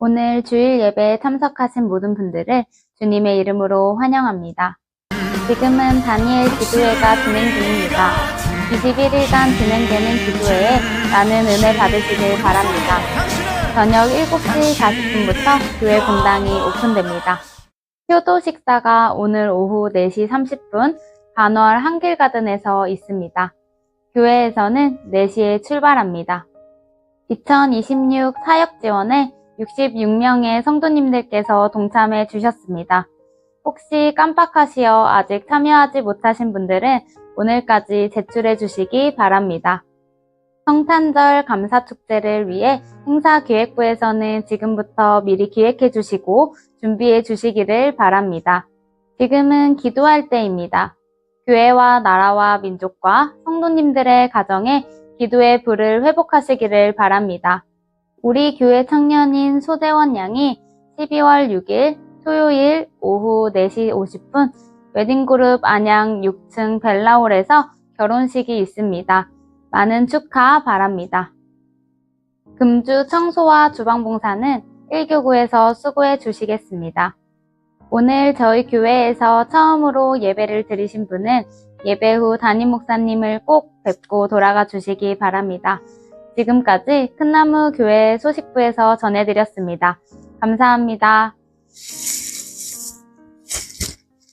오늘 주일 예배에 참석하신 모든 분들을 주님의 이름으로 환영합니다. 지금은 다니엘 기도회가 진행 중입니다. 21일간 진행되는 기도회에 많은 은혜 받으시길 바랍니다. 저녁 7시 40분부터 교회 공당이 오픈됩니다. 효도 식사가 오늘 오후 4시 30분 반월 한길가든에서 있습니다. 교회에서는 4시에 출발합니다. 2026 사역 지원에 66명의 성도님들께서 동참해 주셨습니다. 혹시 깜빡하시어 아직 참여하지 못하신 분들은 오늘까지 제출해 주시기 바랍니다. 성탄절 감사축제를 위해 행사기획부에서는 지금부터 미리 기획해 주시고 준비해 주시기를 바랍니다. 지금은 기도할 때입니다. 교회와 나라와 민족과 성도님들의 가정에 기도의 불을 회복하시기를 바랍니다. 우리 교회 청년인 소재원 양이 12월 6일 토요일 오후 4시 50분 웨딩그룹 안양 6층 벨라홀에서 결혼식이 있습니다. 많은 축하 바랍니다. 금주 청소와 주방봉사는 1교구에서 수고해 주시겠습니다. 오늘 저희 교회에서 처음으로 예배를 드리신 분은 예배 후 담임 목사님을 꼭 뵙고 돌아가 주시기 바랍니다. 지금까지 큰나무 교회 소식부에서 전해드렸습니다. 감사합니다.